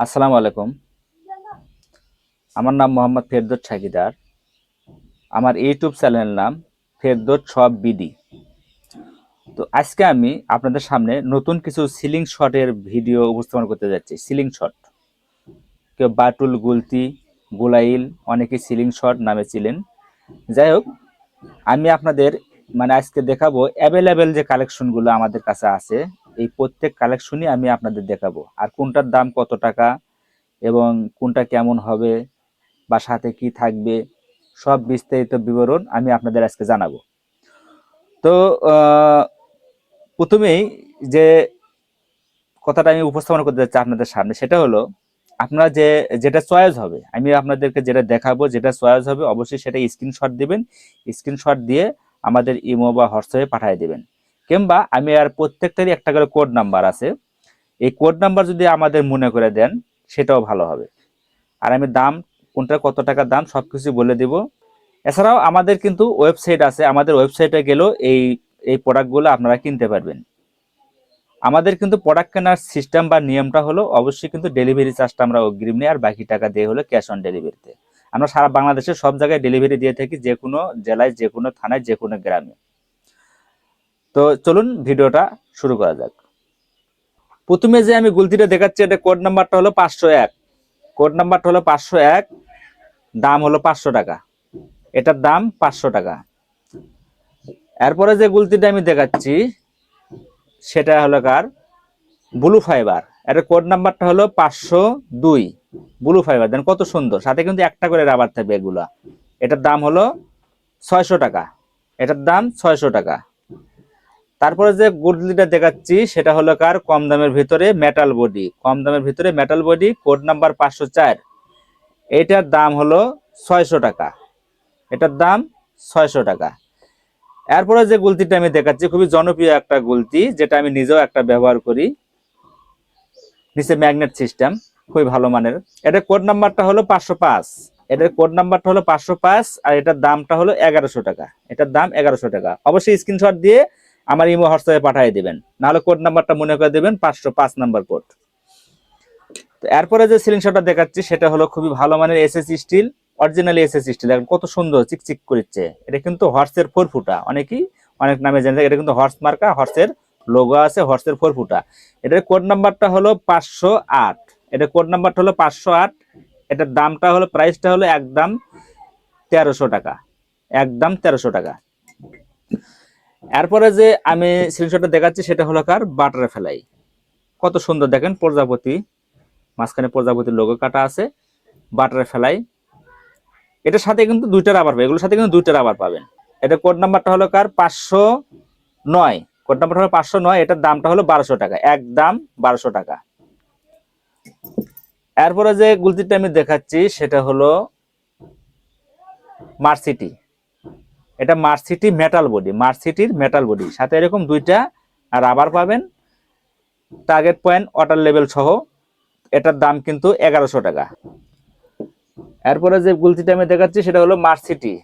আসসালামু আলাইকুম। আমার নাম মোহাম্মদ ফেরদৌস ছাকিদার আমার ইউটিউব চ্যানেলের নাম ফেরদৌস সব বিডি। তো আজকে আমি আপনাদের সামনে নতুন কিছু সিলিং শটের ভিডিও উপস্থাপন করতে যাচ্ছি। Slingshot. কেউ বাটুল, গুলতি, গোলাইল অনেকে সিলিং শট নামে ছিলেন। যাই হোক, আমি আপনাদের মানে আজকে দেখাবো অ্যাভেলেবেল যে কালেকশনগুলো আমাদের কাছে আছে। এই প্রত্যেক কালেকশনই আমি আপনাদের দেখাবো। আর কোনটার দাম কত টাকা এবং কোনটা কেমন হবে বা সাথে কি থাকবে, সব বিস্তারিত বিবরণ আমি আপনাদের আজকে জানাব। তো প্রথমেই যে কথাটা আমি উপস্থাপন করতে যাচ্ছি আপনাদের সামনে, সেটা হলো, আপনারা যে, যেটা চয়েস হবে, আমি আপনাদেরকে যেটা দেখাবো, যেটা চয়েস হবে, অবশ্যই সেটা স্ক্রিনশট দিবেন। স্ক্রিনশট দিয়ে আমাদের ইমো বা হোয়াটসঅ্যাপে পাঠিয়ে দিবেন। কিংবা আমি আর প্রত্যেকটারই একটা করে কোড নাম্বার আছে। এই কোড নাম্বার যদি আমাদের মনে করে দেন, সেটাও ভালো হবে। আর আমি দাম, কোনটা, কত টাকা দাম সব কিছু বলে দিব। এছাড়াও আমাদের কিন্তু ওয়েবসাইট আছে। আমাদের ওয়েবসাইটে গেলেও এই এই প্রোডাক্টগুলো আপনারা কিনতে পারবেন। আমাদের কিন্তু প্রোডাক্ট কেনার সিস্টেম বা নিয়মটা হলো, অবশ্যই কিন্তু ডেলিভারি চার্জটা আমরা অগ্রিম নিই, আর বাকি টাকা দিয়ে হলো ক্যাশ অন ডেলিভারিতে আমরা সারা বাংলাদেশের সব জায়গায় ডেলিভারি দিয়ে থাকি, যে কোনো জেলায়, যে কোনো থানায়, যে কোনো গ্রামে। তো চলুন ভিডিওটা শুরু করা যাক। প্রথমে যে আমি গুলতিটা দেখাচ্ছি, এটা কোড নাম্বারটা হলো পাঁচশো এক। কোড নাম্বারটা হলো পাঁচশো এক, দাম হলো পাঁচশো টাকা। এটার দাম পাঁচশো টাকা। এরপরে যে গুলতিটা আমি দেখাচ্ছি, সেটা হলো কার? ব্লু ফাইবার এটার কোড নাম্বারটা হলো পাঁচশো দুই। ব্লু ফাইবার দেন কত সুন্দর। সাথে কিন্তু একটা করে রাবার থাকবে এগুলা। এটার দাম হলো ছয়শো টাকা। এটার দাম ছয়শো টাকা। তারপরে যে গুডলিটা দেখাচ্ছি, সেটা হলো কার? কম দামের ভিতরে মেটাল বডি কম দামের ভিতরে মেটাল বডি কোড নাম্বার পাঁচশো চার। এটার দাম হলো ছয়শো টাকা। এটার দাম ছয়শো টাকা। এরপরে যে গুলতিটা আমি দেখাচ্ছি, খুবই জনপ্রিয় একটা গুলতি, যেটা আমি নিজেও একটা ব্যবহার করি। নিচে ম্যাগনেট সিস্টেম খুবই ভালো মানের। এটার কোড নাম্বারটা হলো পাঁচশো পাঁচ। এটার কোড নাম্বারটা হলো পাঁচশো পাঁচ, আর এটার দামটা হলো এগারোশো টাকা। এটার দাম এগারোশো টাকা। অবশ্যই স্ক্রিনশট দিয়ে আমার ইমো হোয়াটসঅ্যাপে পাঠিয়ে দিবেন। নাহলে কোড নাম্বারটা মনে করে দেবেন, পাঁচশো পাঁচ নাম্বার কোড তো এরপরে যে সিলিং শটটা দেখাচ্ছি, সেটা হলো খুবই ভালো মানের SS steel original SS steel দেখেন কত সুন্দর, চিকচিক করছে। এটা কিন্তু হর্সের ফোর ফুটা। অনেকেই অনেক নামে জানে, এটা কিন্তু হর্স মার্কা হর্সের লোগো আছে হর্সের ফোর ফুটা। এটার কোড নাম্বারটা হলো পাঁচশো আট। এটা কোড নাম্বারটা হলো পাঁচশো আট। এটার দামটা হলো প্রাইসটা হলো একদম তেরোশো টাকা। একদম তেরোশো টাকা। এরপরে যে আমি স্ক্রিনশটটা দেখাচ্ছি, সেটা হলো কার? বাটার ফেলাই। কত সুন্দর দেখেন, প্রজাপতি। মাঝখানে প্রজাপতির লোগো কাটা আছে। বাটার ফেলাই। এটার সাথে কিন্তু দুইটা রাবার পাবে এগুলোর সাথে কিন্তু দুইটা রাবার পাবেন। এটা কোড নাম্বারটা হলো কার? পাঁচশো নয়। কোড নাম্বারটা হলো পাঁচশো নয়। এটার দামটা হলো বারোশো টাকা। এক দাম বারোশো টাকা। এরপরে যে গুলতিটা আমি দেখাচ্ছি, সেটা হলো মার্সিটি। এটা মার্সিটি মেটাল বডি মার্সিটির মেটাল বডি সাথে এরকম দুইটা রাবার পাবেন। টার্গেট পয়েন্ট ওয়াটার লেভেল সহ। এটার দাম কিন্তু এগারোশো টাকা। এরপরে যে গুলতিটা আমি দেখাচ্ছি, সেটা হলো মার্সিটি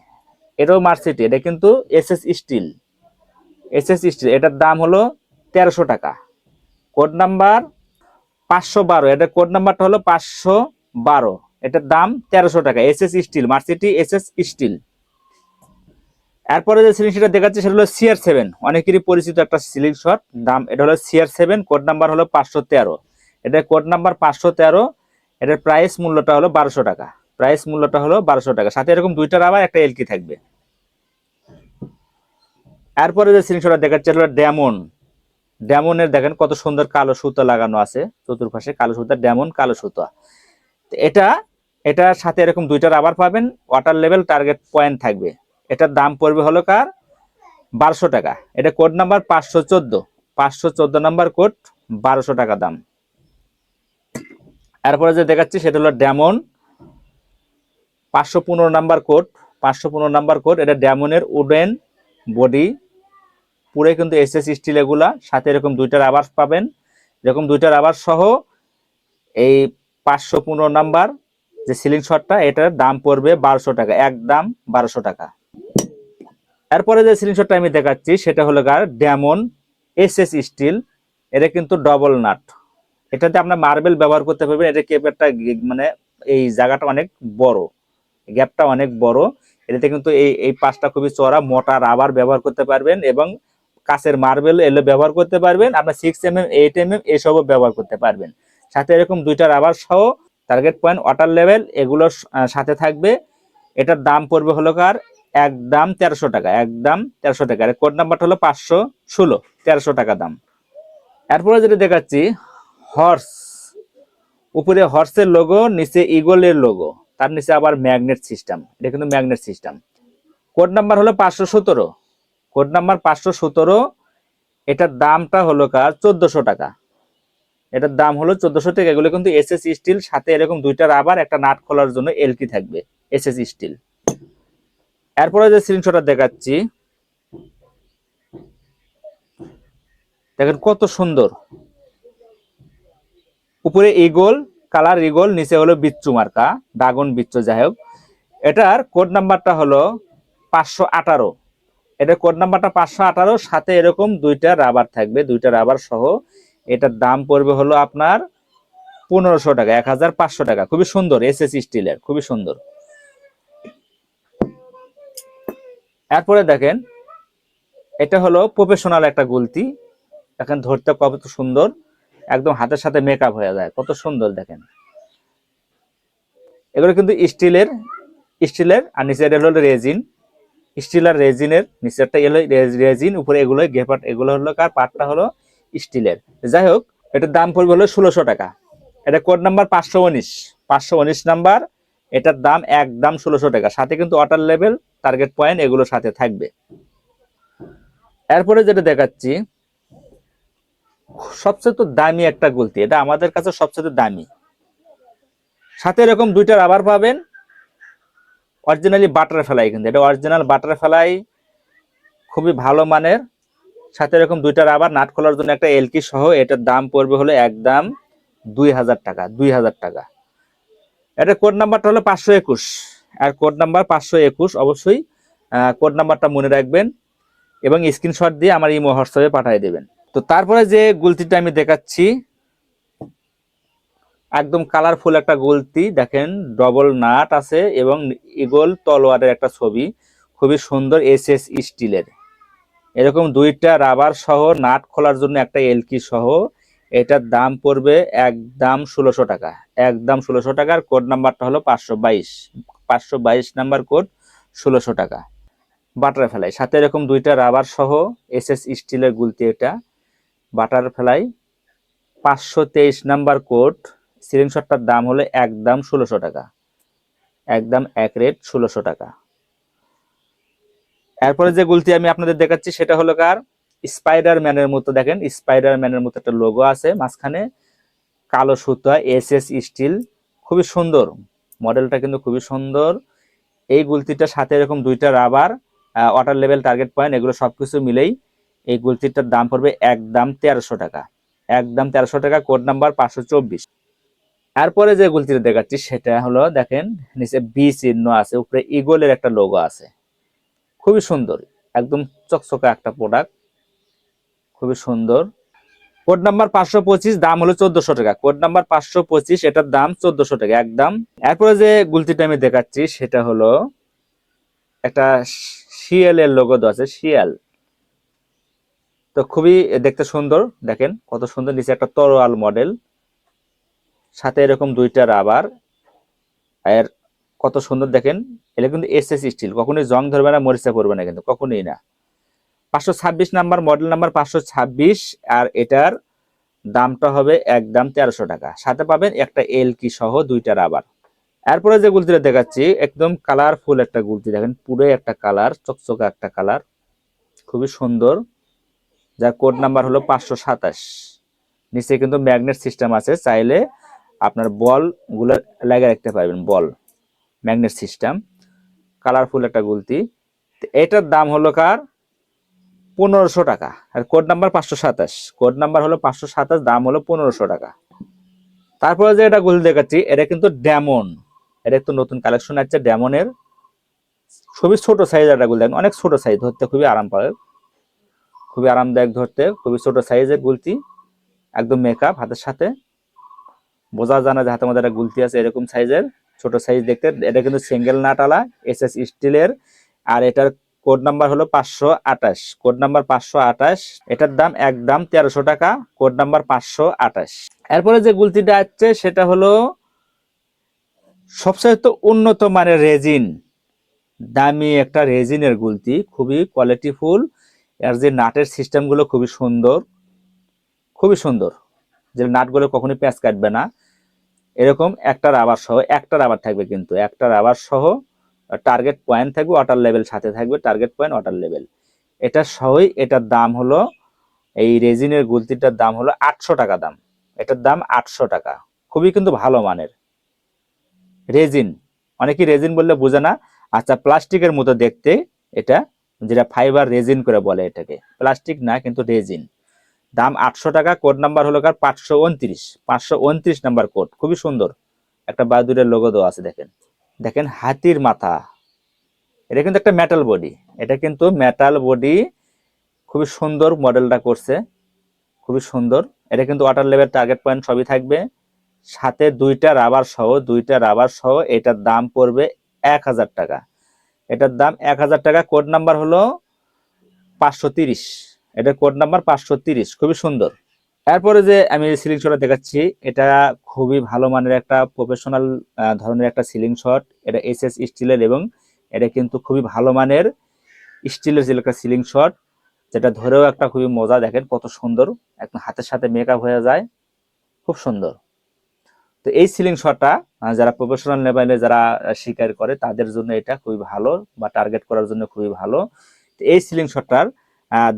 এটাও মার্সিটি এটা কিন্তু S S steel S S steel এটার দাম হলো তেরোশো টাকা। কোড নাম্বার পাঁচশো বারো। এটার কোড নাম্বারটা হলো পাঁচশো বারো। এটার দাম তেরোশো টাকা। এস এস স্টিল মার্সিটি এস এস স্টিল এরপরে যে সিলিং শট দেখাচ্ছে, সেটা হলো সিআর সেভেন অনেকেরই পরিচিত একটা সিলিং শট। দাম, এটা হলো সিআর সেভেন কোড নাম্বার হলো পাঁচশো তেরো। এটা কোড নাম্বার পাঁচশো তেরো, এটার প্রাইস মূল্যটা হলো বারোশো টাকা। প্রাইস মূল্যটা হলো বারোশো টাকা। সাথে এরকম দুইটা রাবার, একটা এলকি থাকবে। এরপরে যে সিলিং শটটা দেখাচ্ছে হলো ড্যামন ড্যামনের দেখেন কত সুন্দর কালো সুতা লাগানো আছে চতুর্পাশে, কালো সুতা ড্যামন কালো সুতা। এটা, এটার সাথে এরকম দুইটা রাবার পাবেন ওয়াটার লেভেল টার্গেট পয়েন্ট থাকবে। এটার দাম পড়বে হলো কার? বারোশো টাকা। এটা কোড নাম্বার পাঁচশো চোদ্দ। পাঁচশো চোদ্দ নাম্বার কোড বারোশো টাকা দাম। এরপরে যে দেখাচ্ছি, সেটা হলো ড্যামন পাঁচশো পনেরো নাম্বার কোড পাঁচশো পনেরো নাম্বার কোড এটা ড্যামনের উডেন বডি পুরো কিন্তু এস এস স্টিল এগুলা, সাথে এরকম দুইটা রাবার পাবেন। এরকম দুইটা রাবার সহ এই পাঁচশো পনেরো নাম্বার যে সিলিং শটটা এটার দাম পড়বে বারোশো টাকা। এক দাম বারোশো টাকা। এরপরে যে সিলিং শটটা আমি দেখাচ্ছি, সেটা হলো গার ড্যামন এস এস স্টিল এটা কিন্তু ডবল নাট এটাতে আপনার মার্বেল ব্যবহার করতে পারবেন। এটা কেপেরটা মানে এই জায়গাটা অনেক বড় গ্যাপটা অনেক বড়। এটাতে কিন্তু এই এই পাশটা খুবই চড়া মোটা রাবার ব্যবহার করতে পারবেন এবং কাছের মার্বেল এলে ব্যবহার করতে পারবেন। আপনার six M M eight M M এসবও ব্যবহার করতে পারবেন। সাথে এরকম দুইটা রাবার সহ টার্গেট পয়েন্ট ওয়াটার লেভেল এগুলো সাথে থাকবে। এটার দাম পড়বে হলো কার একদম তেরোশো টাকা, একদম তেরোশো টাকা। আর কোড নাম্বারটা হলো পাঁচশো ষোলো, তেরোশো টাকা দাম। এরপরে যেটা দেখাচ্ছি হর্স উপরে হর্সের লোগো নিচে ইগলের লোগো তার নিচে আবার ম্যাগনেট সিস্টেম এটা কিন্তু ম্যাগনেট সিস্টেম কোড নাম্বার হলো পাঁচশো সতেরো। কোড নাম্বার পাঁচশো সতেরো, এটার দামটা হলো কার? চোদ্দশো টাকা। এটার দাম হলো চোদ্দশো টাকা। এগুলো কিন্তু এস এস স্টিল সাথে এরকম দুইটা রাবার একটা নাট খোলার জন্য এলকি থাকবে এস এস স্টিল এরপরে যে স্ক্রিনশটটা দেখাচ্ছি, দেখেন কত সুন্দর। উপরে ইগল কালার ইগল নিচে হলো বিচ্ছু মার্কা, ড্রাগন বিচ্ছু, যাই হোক। এটার কোড নাম্বারটা হলো পাঁচশো আঠারো। এটার কোড নাম্বারটা পাঁচশো আঠারো, সাথে এরকম দুইটা রাবার থাকবে, দুইটা রাবার সহ। এটার দাম পড়বে হলো আপনার পনেরোশো টাকা, এক হাজার পাঁচশো টাকা। খুবই সুন্দর এস এস স্টিলের খুবই সুন্দর। এরপরে দেখেন, এটা হলো প্রফেশনাল একটা গুলতি। দেখেন, ধরতে কত সুন্দর। একদম হাতের সাথে মেকআপ হয়ে যায়। কত সুন্দর, দেখেন। এগুলো কিন্তু স্টিলের স্টিলের, আর নিচের হলো রেজিন স্টিল আর রেজিনের নিচেরটা এলো রেজিন উপরে এগুলো গেপাট এগুলো হলো কার? পাটটা হলো স্টিলের। যাই হোক, এটার দাম পড়বে হলো ষোলোশো টাকা। এটা কোড নাম্বার পাঁচশো উনিশ। পাঁচশো উনিশ নাম্বার, এটার দাম একদম ষোলোশো টাকা। সাথে কিন্তু ওয়াটার লেভেল টার্গেট পয়েন্ট এগুলো সাথে থাকবে। এরপরে যেটা দেখাচ্ছি, সবচেয়ে তো দামি একটা গুলতি, এটা আমাদের কাছে সবচেয়ে দামি। সাথে এরকম দুইটা রাবার পাবেন অরিজিনালি বাটার ফেলাই কিন্তু, এটা অরিজিনাল বাটার ফেলাই খুবই ভালো মানের। সাথে এরকম দুইটা রাবার নাট খোলার জন্য একটা এলকি সহ, এটার দাম পড়বে হলো একদম দুই হাজার টাকা, দুই হাজার টাকা। এটা কোড নাম্বারটা হলো পাঁচশো একুশ। আর কোড নাম্বার পাঁচশো একুশ, অবশ্যই কোড নাম্বারটা মনে রাখবেন এবং স্ক্রিনশট দিয়ে আমার ইমো হোয়াটসঅ্যাপে পাঠিয়ে দেবেন। তো তারপরে যে গুলতিটা আমি দেখাচ্ছি, একদম কালারফুল একটা গুলতি, দেখেন ডবল নাট আছে এবং ইগল তলোয়ারের একটা ছবি, খুবই সুন্দর এস এস স্টিলের। এরকম দুইটা রাবার সহ নাট খোলার জন্য একটা এলকি সহ, এটার দাম পড়বে একদম ষোলোশো টাকা, একদম ষোলোশো টাকার কোড নাম্বারটা হলো পাঁচশো বাইশ। পাঁচশো বাইশ নাম্বার কোড, ষোলোশো টাকা। বাটার ফেলাই, সাথে এরকম দুইটা রাবার সহ এস এস স্টিলের গুলতি এটা। বাটার ফেলাই, পাঁচশো তেইশ নাম্বার কোড সিলিং শটটার দাম হলো একদম ষোলোশো টাকা। একদম এক রেট ষোলোশো টাকা। এরপরে যে গুলতি আমি আপনাদের দেখাচ্ছি, সেটা হলো কার? স্পাইডার ম্যানের মতো, দেখেন স্পাইডার ম্যানের মতো একটা লোগো আছে, মাঝখানে কালো সুতা এস এস স্টিল, খুবই সুন্দর। মডেলটা কিন্তু খুবই সুন্দর। এই গুলতিটার সাথে এরকম দুইটা rubber water level target point এগুলো সবকিছু মিলেই এই গুলতিটার দাম পড়বে একদম তেরোশো টাকা। একদম তেরোশো টাকা কোড নাম্বার পাঁচশো চব্বিশ। এরপরে যে গুলতিটা দেখাচ্ছি সেটা হলো, দেখেন, নিচে বি চিহ্ন আছে, উপরে ইগলের একটা লোগো আছে। খুবই সুন্দর, একদম চকচকে একটা প্রোডাক্ট খুবই সুন্দর। কোড নাম্বার পাঁচশো পঁচিশ, দাম হলো চোদ্দশো টাকা। কোড নাম্বার পাঁচশো পঁচিশ, এটার দাম চোদ্দশো টাকা, একদম। এরপরে যে গুলতিটা আমি দেখাচ্ছি, সেটা হলো একটা শিয়ালের লোগো দেওয়া আছে, শিয়াল। তো খুবই দেখতে সুন্দর, দেখেন কত সুন্দর, নিচে একটা তরোয়াল মডেল সাথে এরকম দুইটা রাবার আর কত সুন্দর, দেখেন, এটা কিন্তু এস এস স্টিল কখনোই জং ধরবে না, মরিচা পড়বে না কিন্তু, কখনোই না। পাঁচশো ছাব্বিশ নাম্বার মডেল নাম্বার পাঁচশো ছাব্বিশ আর এটার দামটা হবে একদম তেরোশো টাকা। সাথে পাবেন একটা এল কি সহ দুইটা রাবার এরপরে যে গুলতিটা দেখাচ্ছি, একদম কালারফুল একটা গুলতি। দেখেন, পুরো একটা কালার চকচকে একটা কালার খুবই সুন্দর। যার কোড নাম্বার হলো পাঁচশো সাতাশ। নিচে কিন্তু ম্যাগনেট সিস্টেম আছে। চাইলে আপনার বলগুলো লাগিয়ে রাখতে পারবেন, বল ম্যাগনেট সিস্টেম কালারফুল একটা গুলতি। এটার দাম হলো কার? পনেরোশো টাকা। আর কোড নাম্বার পাঁচশো সাতাশ। কোড নাম্বার হলো পাঁচশো সাতাশ, দাম হলো পনেরোশো টাকা। তারপরে যে এটা গুলি দেখাচ্ছি, এটা কিন্তু ড্যামন এটা একটু নতুন কালেকশন আছে ড্যামনের খুবই ছোট সাইজ একটা গুলি দেখেন, অনেক ছোট সাইজ ধরতে খুবই আরামদায়ক। খুবই আরামদায়ক ধরতে, খুবই ছোট সাইজের গুলতি। একদম মেকআপ হাতের সাথে। বোঝা জানা যে হাতের মধ্যে একটা গুলতি আছে এরকম সাইজের ছোট সাইজ দেখতে, এটা কিন্তু সিঙ্গেল নাটালা এস এস স্টিলের আর এটার কোড নাম্বার হলো পাঁচশো আঠাশ। কোড নাম্বার পাঁচশো আঠাশ, এটার দাম একদম তেরোশো টাকা, কোড নাম্বার পাঁচশো আঠাশ। এরপরে যে গুলতিটা আসছে, সেটা হলো সবচেয়ে তো উন্নত মানের রেজিন। দামি একটা রেজিনের গুলতি, খুবই কোয়ালিটিফুল এর যে নাটের সিস্টেমগুলো খুবই সুন্দর খুবই সুন্দর। যে নাটগুলো কখনোই প্যাঁচ কাটবে না। এরকম একটা রাবার সহ একটা রাবার থাকবে কিন্তু, একটা রাবার সহ টার্গেট পয়েন্ট থাকবে ওয়াটার লেভেল সাথে থাকবে টার্গেট পয়েন্ট ওয়াটার লেভেল এটা সহই এটার দাম হলো, এই রেজিনের গুলতিটার দাম হলো আটশো টাকা দাম। এটার দাম আটশো টাকা। খুবই কিন্তু ভালো মানের। রেজিন অনেকেই রেজিন বললে বোঝে না। আচ্ছা প্লাস্টিকের মতো দেখতে এটা, যেটা ফাইবার রেজিন করে বলে এটাকে। প্লাস্টিক না, কিন্তু রেজিন দাম আটশো টাকা কোড নাম্বার হলো কার? পাঁচশো উনত্রিশ। পাঁচশো উনত্রিশ নাম্বার কোড খুবই সুন্দর। একটা বাহাদুরের লোগো দেওয়া আছে, দেখেন। দেখেন হাতির মাথা। এটা কিন্তু একটা মেটাল বডি এটা কিন্তু মেটাল বডি খুবই সুন্দর মডেলটা করছে। খুবই সুন্দর। এটা কিন্তু ওয়াটার লেভেল টার্গেট পয়েন্ট সবই থাকবে। সাথে দুইটা রাবার সহ, দুইটা রাবার সহ এটার দাম পড়বে এক হাজার টাকা। এটার দাম এক হাজার টাকা। কোড নাম্বার হলো পাঁচশো তিরিশ। এটার কোড নাম্বার পাঁচশো তিরিশ। খুবই সুন্দর। এরপরে যে আমি সিলিং শটটা দেখাচ্ছি, এটা খুবই ভালো মানের একটা প্রফেশনাল ধরনের একটা সিলিং শট এটা এস এস স্টিলের এবং এটা কিন্তু খুবই ভালো মানের স্টিলের যে একটা সিলিং শট যেটা ধরেও একটা খুবই মজা। দেখেন কত সুন্দর, একদম হাতের সাথে মেকআপ হয়ে যায়। খুব সুন্দর। তো এই সিলিং শটটা যারা প্রফেশনাল লেভেলে যারা শিকার করে, তাদের জন্য এটা খুবই ভালো বা টার্গেট করার জন্য খুবই ভালো। তো এই সিলিং শটটার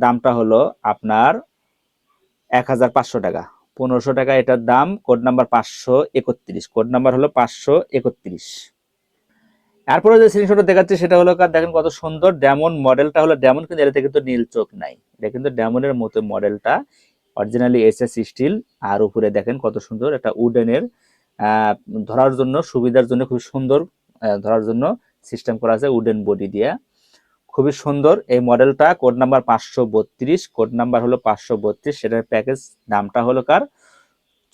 দামটা হলো আপনার এক হাজার পাঁচশো টাকা। পনেরোশো টাকা এটার দাম কোড নাম্বার পাঁচশো একত্রিশ। কোড নাম্বার হলো পাঁচশো একত্রিশ। তারপরে যে সিলিং শটটা দেখাচ্ছে সেটা হলো দেখেন কত সুন্দর ডেমন মডেলটা হলো ডেমন কিন্তু এটাতে কিন্তু নীল চোখ নাই। এটা কিন্তু ডেমনের মতো মডেলটা অরিজিনালি এস এস স্টিল আর উপরে দেখেন কত সুন্দর একটা উডেনের ধরার জন্য, সুবিধার জন্য খুব সুন্দর ধরার জন্য সিস্টেম করা আছে উডেন বডি দিয়ে। খুবই সুন্দর। এই মডেলটা কোড নাম্বার পাঁচশো বত্রিশ কোড নাম্বার হলো পাঁচশো বত্রিশ, সেটার প্যাকেজ দামটা হলো কার?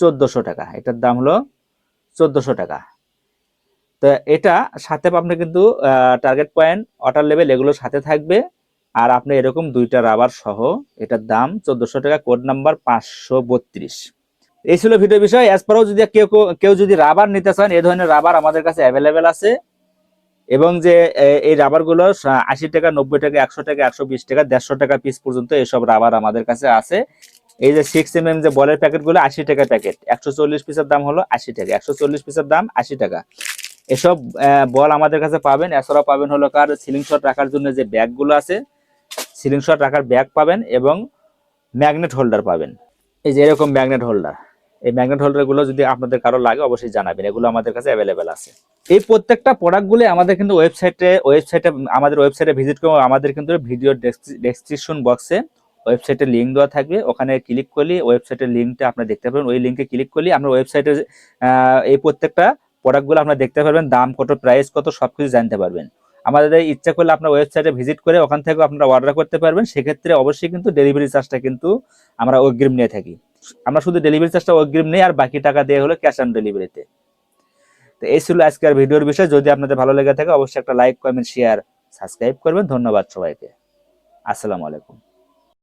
চোদ্দশো টাকা। এটার দাম হলো চোদ্দশো টাকা। তো এটা সাথে আপনি কিন্তু টার্গেট পয়েন্ট ওয়াটার লেভেল এগুলো সাথে থাকবে। আর আপনি এরকম দুইটা রাবার সহ এটার দাম চোদ্দশো টাকা কোড নাম্বার পাঁচশো বত্রিশ। এই ছিল ভিডিও বিষয়। এরপরেও যদি কেউ কেউ যদি রাবার নিতে চান, এ ধরনের রাবার আমাদের কাছে অ্যাভেলেবেল আছে। এবং যে এই রাবারগুলো আশি টাকা, নব্বই টাকা, একশো টাকা, একশো বিশ টাকা, দেড়শো টাকা পিস পর্যন্ত এসব রাবার আমাদের কাছে আছে। এই যে সিক্স এম এম যে বলের প্যাকেটগুলো, আশি টাকা প্যাকেট। একশো চল্লিশ পিসের দাম হলো আশি টাকা, একশো চল্লিশ পিসের দাম আশি টাকা। এসব বল আমাদের কাছে পাবেন, এছাড়াও পাবেন হলো কার সিলিং শট রাখার জন্য যে ব্যাগগুলো আছে সিলিং শট রাখার ব্যাগ পাবেন এবং ম্যাগনেট হোল্ডার পাবেন। এই যে এরকম ম্যাগনেট হোল্ডার এই ম্যাগনেট হোল্ডারগুলো যদি আপনাদের কারও লাগে, অবশ্যই জানাবেন। এগুলো আমাদের কাছে অ্যাভেলেবেল আছে। এই প্রত্যেকটা প্রোডাক্টগুলো আমাদের কিন্তু ওয়েবসাইটে ওয়েবসাইটে আমাদের ওয়েবসাইটে ভিজিট করে আমাদের কিন্তু ভিডিও ডেসক্রিপশন বক্সে ওয়েবসাইটে লিঙ্ক দেওয়া থাকবে। ওখানে ক্লিক করলে ওয়েবসাইটের লিঙ্কটা আপনি দেখতে পাবেন ওই লিঙ্কে ক্লিক করলে আপনার ওয়েবসাইটে এই প্রত্যেকটা প্রোডাক্টগুলো আপনারা দেখতে পারবেন। দাম কত প্রাইস কত সব কিছু জানতে পারবেন। আমাদের ইচ্ছা করলে আপনার ওয়েবসাইটে ভিজিট করে ওখান থেকে আপনারা অর্ডার করতে পারবেন। সেক্ষেত্রে অবশ্যই কিন্তু ডেলিভারি চার্জটা কিন্তু আমরা অগ্রিম নিয়ে থাকি। আমরা শুধু ডেলিভারি চার্জটা অগ্রিম নেই, আর বাকি টাকা দেওয়া হলো ক্যাশ অন ডেলিভারিতে তো। এই ছিল আজকের ভিডিওর বিষয়। যদি আপনাদের ভালো লেগে থাকে, অবশ্যই একটা লাইক কমেন্ট শেয়ার সাবস্ক্রাইব করবেন। ধন্যবাদ সবাইকে। আসসালামু আলাইকুম।